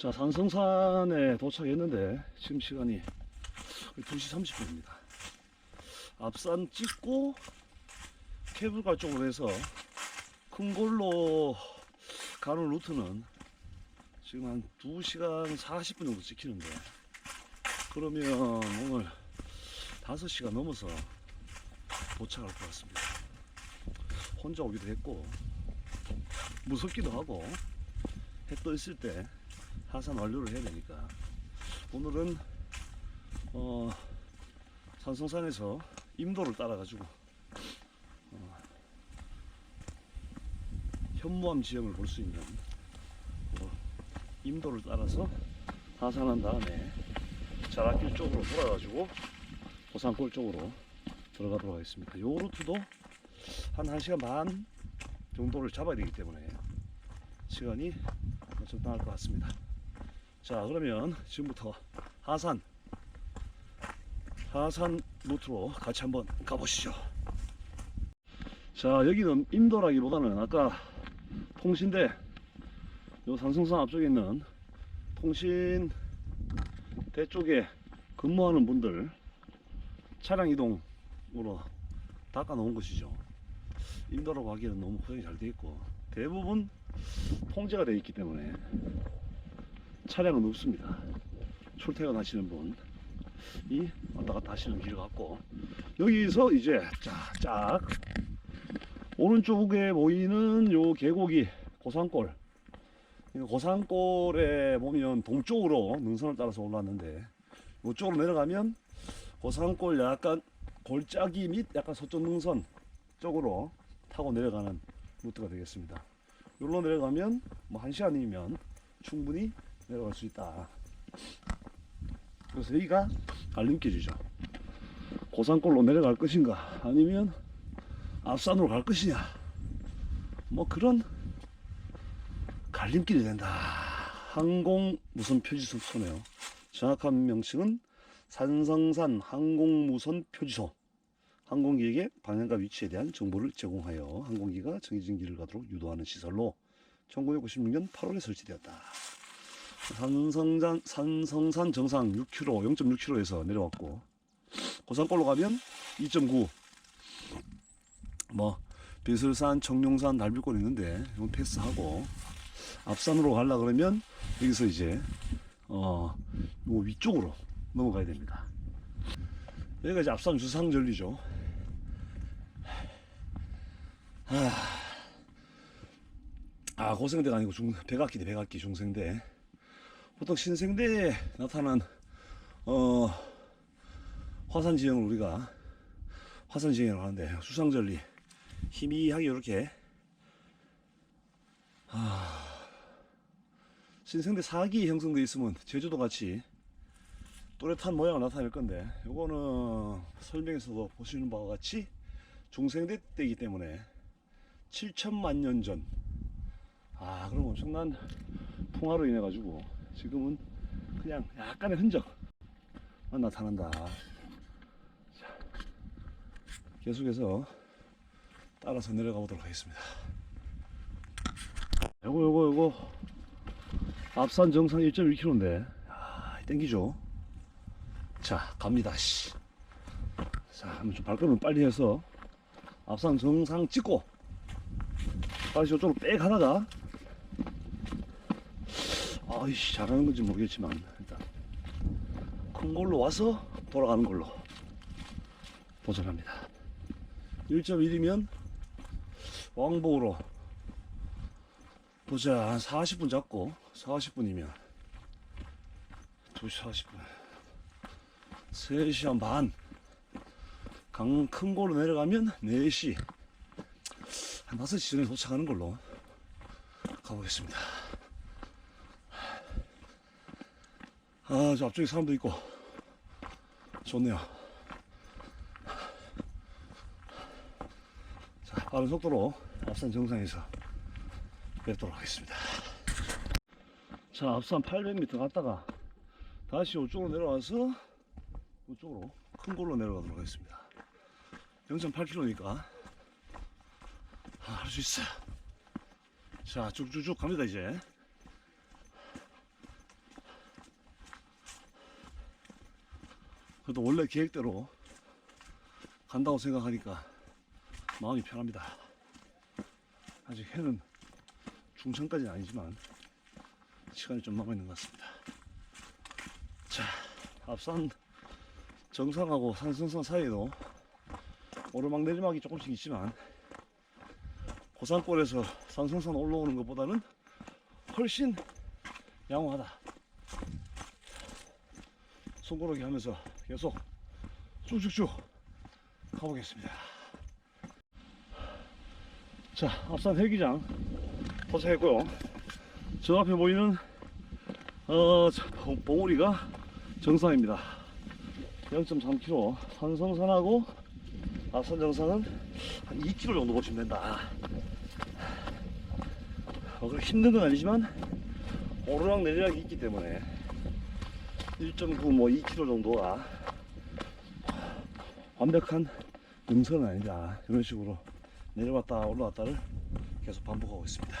자, 산성산에 도착했는데 지금 시간이 거의 2시 30분입니다. 앞산 찍고 케이블카 쪽으로 해서 큰 골로 가는 루트는 지금 한 2시간 40분 정도 찍히는데 그러면 오늘 5시간 넘어서 도착할 것 같습니다. 혼자 오기도 했고 무섭기도 하고 해 떠 있을 때 하산 완료를 해야 되니까 오늘은 어 산성산에서 임도를 따라 가지고 어, 현무암 지형을 볼 수 있는 어, 임도를 따라서 하산한 다음에 자락길 쪽으로 돌아 가지고 고산골 쪽으로 들어가도록 하겠습니다. 요 루트도 한 1시간 반 정도를 잡아야 되기 때문에 시간이 적당할 것 같습니다. 자 그러면 지금부터 하산 하산 루트로 같이 한번 가보시죠. 자 여기는 임도라기보다는 아까 통신대 요 산성산 앞쪽에 있는 통신대 쪽에 근무하는 분들 차량 이동으로 닦아 놓은 것이죠. 임도라고 하기에는 너무 구성이 잘 되어 있고 대부분 통제가 되어 있기 때문에 차량은 없습니다. 출퇴근하시는 분 이 왔다 갔다 하시는 길 같고 여기서 이제 쫙쫙 오른쪽에 보이는 요 계곡이 고산골 이 고산골에 보면 동쪽으로 능선을 따라서 올랐는데 이쪽으로 내려가면 고산골 약간 골짜기 및 약간 서쪽 능선 쪽으로 타고 내려가는 루트가 되겠습니다. 여기로 내려가면 뭐 한 시간이면 충분히 내려갈 수 있다. 그래서 여기가 갈림길이죠. 고산골로 내려갈 것인가 아니면 앞산으로 갈 것이냐 뭐 그런 갈림길이 된다. 항공 무선 표지소네요. 정확한 명칭은 산성산 항공무선 표지소. 항공기에게 방향과 위치에 대한 정보를 제공하여 항공기가 정해진 길을 가도록 유도하는 시설로 1996년 8월에 설치되었다. 산성산, 산성산 정상 6km, 0.6km에서 내려왔고, 고산골로 가면 2.9. 뭐, 비설산, 청룡산, 날비골 있는데, 이건 패스하고, 앞산으로 가려 그러면, 여기서 이제, 어, 요 위쪽으로 넘어가야 됩니다. 여기가 이제 앞산 주상절리죠. 아, 고생대가 아니고 중, 백악기대, 백악기, 중생대. 보통 신생대에 나타난, 어, 화산 지형을 우리가 화산 지형이라고 하는데, 수상절리. 희미하게 이렇게, 아, 신생대 사기 형성되어 있으면 제주도 같이 또렷한 모양을 나타낼 건데, 요거는 설명에서도 보시는 바와 같이 중생대 때이기 때문에 7천만 년 전. 아, 그럼 엄청난 풍화로 인해 가지고 지금은 그냥 약간의 흔적만 나타난다. 자, 계속해서 따라서 내려가 보도록 하겠습니다. 요거 요거 요거 앞산 정상 1.1km인데 아, 땡기죠. 자, 갑니다. 씨. 자, 한번 좀 발걸음을 빨리 해서 앞산 정상 찍고 다시 이쪽으로 빽 하다가 아이씨 잘하는 건지 모르겠지만 일단. 큰 걸로 와서 돌아가는 걸로 도전합니다. 1.1이면 왕복으로 보자. 한 40분 잡고 40분이면 2시 40분. 3시간 반. 강큰 걸로 내려가면 4시. 한 5시 전에 도착하는 걸로 가보겠습니다. 아, 저 앞쪽에 사람도 있고 좋네요. 자, 빠른 속도로 앞산 정상에서 뵙도록 하겠습니다. 자, 앞산 800m 갔다가 다시 이쪽으로 내려와서 이쪽으로 큰 골로 내려가도록 하겠습니다. 0.8km니까 아, 할수 있어요. 자, 쭉쭉쭉 갑니다, 이제. 그래도 원래 계획대로 간다고 생각하니까 마음이 편합니다. 아직 해는 중천까지는 아니지만 시간이 좀 남아 있는 것 같습니다. 자, 앞산 정상하고 산성산 사이에도 오르막 내리막이 조금씩 있지만 고산골에서 산성산 올라오는 것보다는 훨씬 양호하다. 손고르기 하면서 계속 쭉쭉쭉 가보겠습니다. 자, 앞산 헬기장 도착했고요. 저 앞에 보이는 어, 봉우리가 정상입니다. 0.3km. 산성산하고 앞산 정상은 한 2km 정도 보시면 된다. 어, 힘든 건 아니지만 오르락 내리락이 있기 때문에 1.9, 뭐 2km 정도가 완벽한 능선은 아니다. 이런 식으로 내려왔다 올라왔다를 계속 반복하고 있습니다.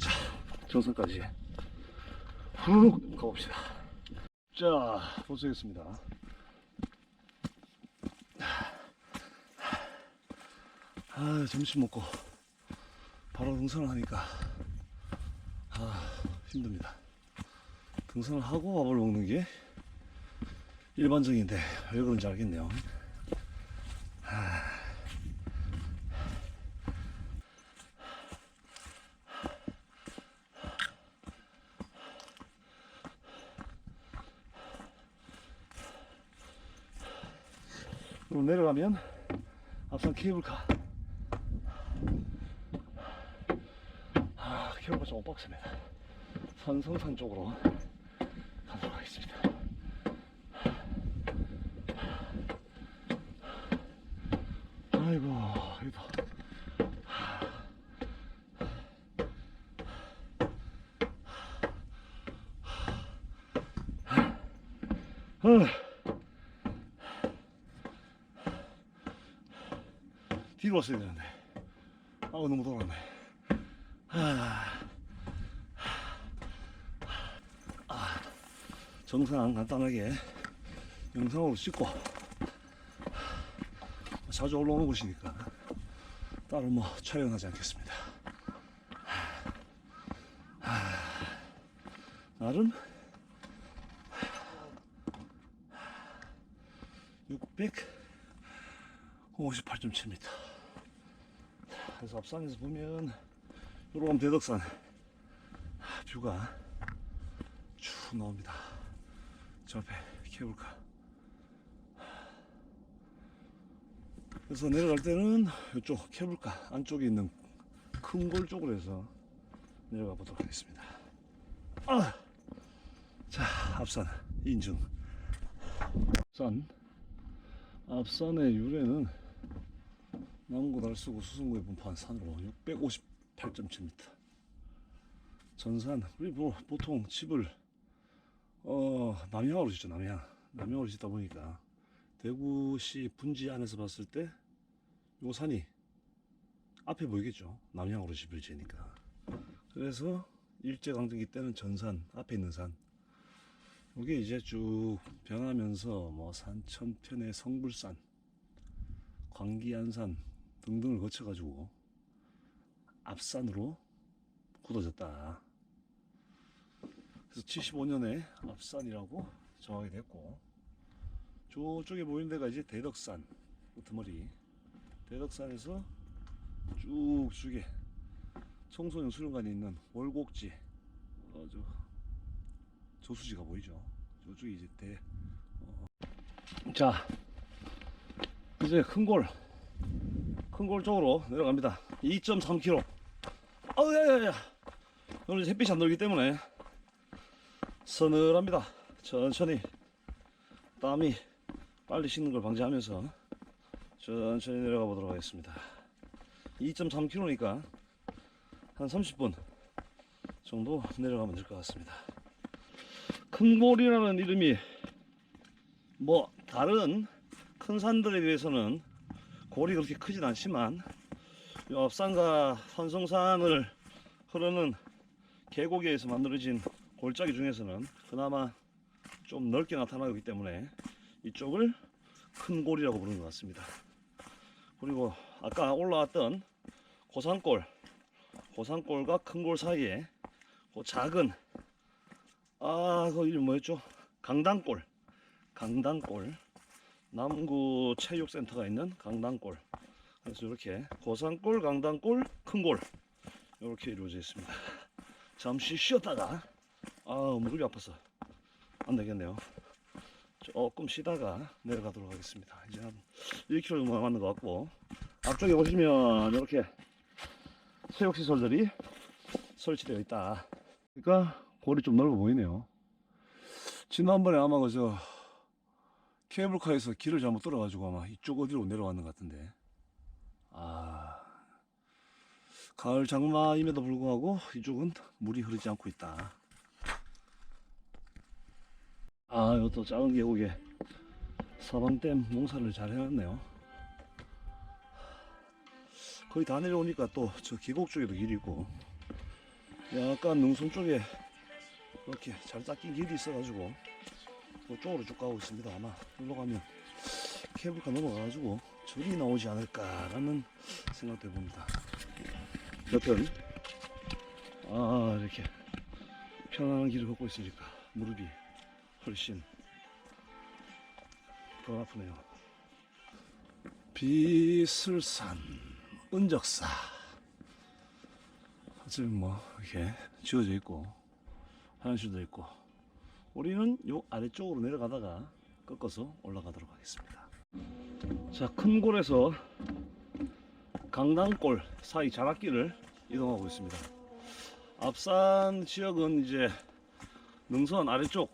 자, 정상까지 훅 가봅시다. 자, 도착했습니다. 아, 점심 먹고 바로 등산을 하니까 아, 힘듭니다. 등산을 하고 밥을 먹는 게 일반적인데 왜 그런지 알겠네요. 그럼 내려가면 앞선 케이블카. 아, 케이블카 좀 빡셉니다. 산성산 쪽으로 가도록 하겠습니다. 아이고, 여기도. 아. 뒤로 왔어야 되는데. 아우, 너무 돌았네. 아. 정상 간단하게 영상으로 찍고 자주 올라오는 곳이니까 따로 뭐 촬영하지 않겠습니다. 하, 나름 658.7m. 그래서 앞산에서 보면 가면 대덕산 뷰가 쭉 나옵니다. 저 앞에 케이블카. 그래서 내려갈 때는 이쪽 케이블카 안쪽에 있는 큰 골 쪽으로 해서 내려가 보도록 하겠습니다. 아! 자, 앞산 인증. 산. 앞산의 유래는 남구 달서구 수성구에 분포한 산으로 658.7m. 전산. 뭐 보통 집을 어, 남향으로 짓죠, 남향. 남향으로 짓다 보니까 대구시 분지 안에서 봤을 때 요 산이 앞에 보이겠죠. 남향으로 집을 지으니까. 그래서 일제강점기 때는 전산, 앞에 있는 산. 이게 이제 쭉 변하면서 뭐 산천편의 성불산, 광기안산 등등을 거쳐가지고 앞산으로 굳어졌다. 그래서 75년에 앞산이라고 정하게 됐고 저쪽에 보이는 데가 이제 대덕산 끝머리. 대덕산에서 쭉 쭉에 청소년 수련관이 있는 월곡지 어, 저 저수지가 보이죠? 저쪽이 이제 대 어. 자 이제 큰골 큰골 쪽으로 내려갑니다. 2.3km 아우 야야야. 오늘 햇빛이 안 들기 때문에 서늘합니다. 천천히 땀이 빨리 식는 걸 방지하면서 천천히 내려가 보도록 하겠습니다. 2.3km니까 한 30분 정도 내려가면 될 것 같습니다. 큰골이라는 이름이 뭐 다른 큰 산들에 비해서는 골이 그렇게 크진 않지만 이 앞산과 산성산을 흐르는 계곡에서 만들어진 골짜기 중에서는 그나마 좀 넓게 나타나기 때문에 이쪽을 큰 골이라고 부르는 것 같습니다. 그리고 아까 올라왔던 고산골, 고산골과 큰 골 사이에 그 작은 아, 그 이름 뭐였죠? 강당골, 강당골, 남구 체육센터가 있는 강당골. 그래서 이렇게 고산골, 강당골, 큰 골 이렇게 이루어져 있습니다. 잠시 쉬었다가 아 무릎이 아파서 안 되겠네요. 조금 쉬다가 내려가도록 하겠습니다. 이제 한 1km 정도 남았는 것 같고 앞쪽에 보시면 이렇게 체육시설들이 설치되어 있다. 그러니까 골이 좀 넓어 보이네요. 지난번에 아마 그저 케이블카에서 길을 잘못 들어가지고 아마 이쪽 어디로 내려왔는 것 같은데 아 가을 장마임에도 불구하고 이쪽은 물이 흐르지 않고 있다. 아, 이것도 작은 계곡에 사방댐 농사를 잘 해놨네요. 거의 다 내려오니까 또 저 계곡 쪽에도 길이 있고, 약간 능선 쪽에 이렇게 잘 닦인 길이 있어가지고, 그쪽으로 쭉 가고 있습니다. 아마 일로 가면 케이블카 넘어가가지고 절이 나오지 않을까라는 생각도 해봅니다. 여튼, 아, 이렇게 편안한 길을 걷고 있으니까 무릎이 훨씬 더 아프네요. 비슬산 은적사 지금 뭐 이렇게 지어져 있고 화장실도 있고 우리는 요 아래쪽으로 내려가다가 꺾어서 올라가도록 하겠습니다. 자, 큰 골에서 강당골 사이 자락길을 이동하고 있습니다. 앞산 지역은 이제 능선 아래쪽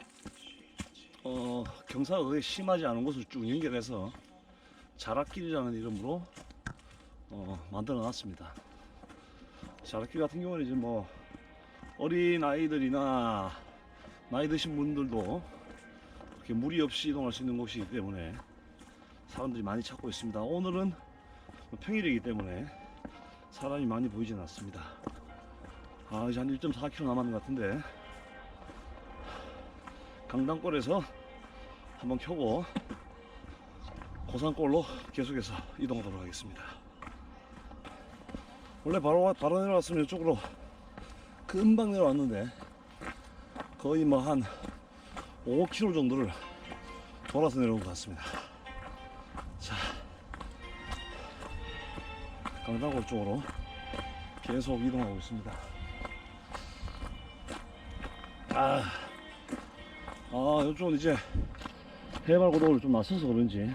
어, 경사가 그렇게 심하지 않은 곳을 쭉 연결해서 자락길이라는 이름으로 어, 만들어 놨습니다. 자락길 같은 경우는 이제 뭐 어린 아이들이나 나이 드신 분들도 그렇게 무리 없이 이동할 수 있는 곳이기 때문에 사람들이 많이 찾고 있습니다. 오늘은 평일이기 때문에 사람이 많이 보이진 않습니다. 아, 이제 한 1.4km 남았는 것 같은데 강당골에서 한번 켜고 고산골로 계속해서 이동하도록 하겠습니다. 원래 바로 바로 내려왔으면 이쪽으로 금방 내려왔는데 거의 뭐 한 5km 정도를 돌아서 내려온 것 같습니다. 자, 강당골 쪽으로 계속 이동하고 있습니다. 아. 아, 이쪽은 이제 해발 고도를 좀 낮춰서 그런지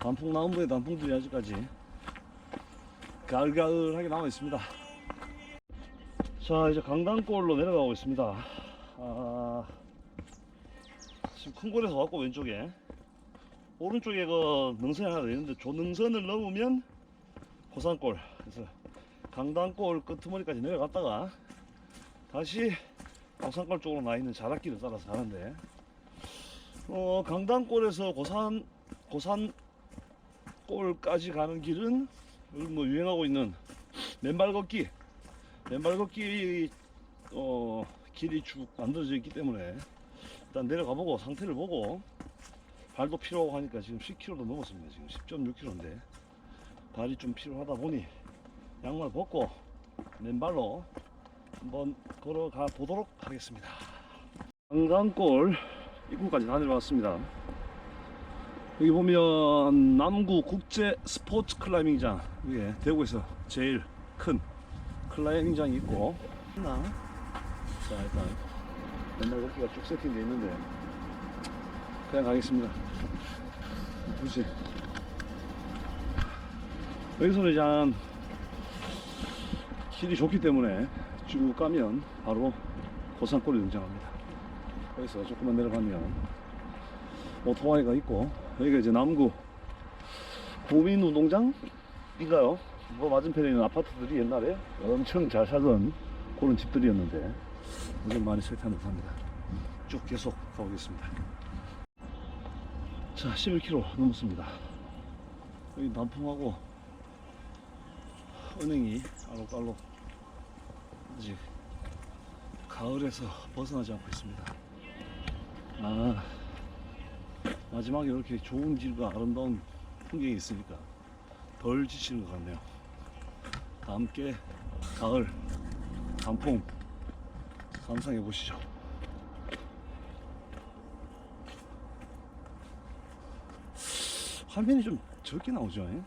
단풍 나무에 단풍들이 아직까지 가을가을하게 남아 있습니다. 자, 이제 강당골로 내려가고 있습니다. 아, 지금 큰 골에서 왔고 왼쪽에 오른쪽에 그 능선이 하나 더 있는데 저 능선을 넘으면 고산골 그래서 강당골 끄트머리까지 내려갔다가 다시 고산골 쪽으로 나 있는 자락길을 따라서 가는데 어, 강당골에서 고산 고산골까지 가는 길은 뭐 유행하고 있는 맨발 걷기 맨발 걷기 어, 길이 쭉 만들어져 있기 때문에 일단 내려가 보고 상태를 보고 발도 필요하고 하니까 지금 10km도 넘었습니다. 지금 10.6km인데 발이 좀 필요하다 보니 양말 벗고 맨발로 한번 걸어가 보도록 하겠습니다. 강강골 입구까지 다 내려왔습니다. 여기 보면 남구 국제 스포츠 클라이밍장 위에 대구에서 제일 큰 클라이밍장이 있고 자 일단 맨날 걷기가 쭉 세팅되어 있는데 그냥 가겠습니다. 굳이 여기서는 한 길이 좋기 때문에 쭉 가면 바로 고산골이 등장합니다. 여기서 조금만 내려가면 오토바이가 있고 여기가 이제 남구 고민운동장인가요? 뭐 맞은편에 있는 아파트들이 옛날에 엄청 잘 살던 그런 집들이었는데 요즘 많이 쇠퇴한 듯합니다. 쭉 계속 가보겠습니다. 자 11km 넘었습니다. 여기 단풍하고 은행이 알록알록 아직 가을에서 벗어나지 않고 있습니다. 아, 마지막에 이렇게 좋은 길과 아름다운 풍경이 있으니까 덜 지치는 것 같네요. 다 함께 가을 단풍 감상해 보시죠. 화면이 좀 적게 나오죠. 예?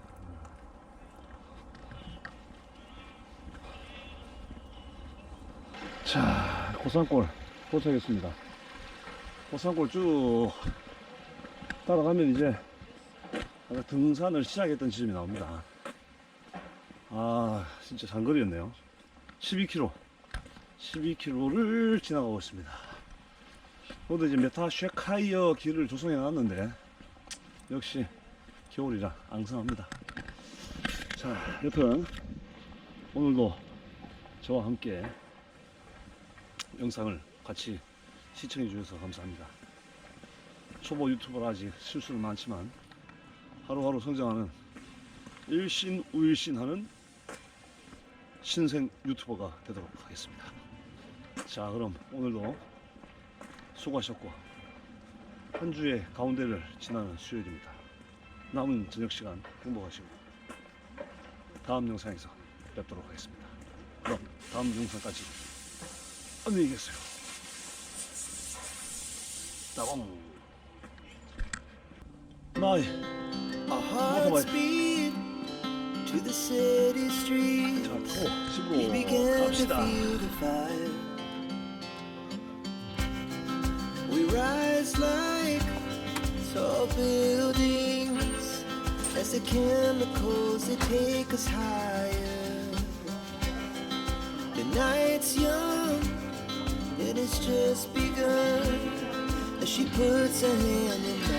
자, 고산골 도착했습니다. 고산골 쭉 따라가면 이제 아까 등산을 시작했던 지점이 나옵니다. 아, 진짜 장거리였네요. 12km. 12km를 지나가고 있습니다. 오늘 이제 메타 쉐카이어 길을 조성해 놨는데, 역시 겨울이라 앙상합니다. 자, 여튼, 오늘도 저와 함께 영상을 같이 시청해 주셔서 감사합니다. 초보 유튜버라 아직 실수는 많지만 하루하루 성장하는 일신 우일신 하는 신생 유튜버가 되도록 하겠습니다. 자, 그럼 오늘도 수고하셨고 한 주의 가운데를 지나는 수요일입니다. 남은 저녁 시간 행복하시고 다음 영상에서 뵙도록 하겠습니다. 그럼 다음 영상까지 안녕히 계세요. 따봉. 나이. Our Motorbike. hearts beat to the city streets. 자, 코 We 집으로 began to 갑시다. feel the fire. We rise like tall buildings as the chemicals they take us higher. The night's young it's just begun as she puts her hand in mine.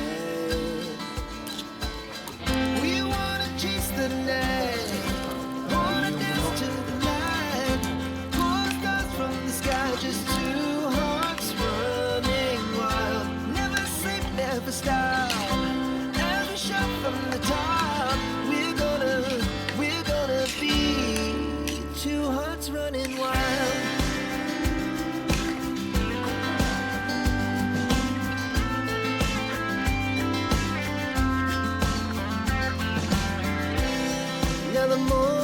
the moon.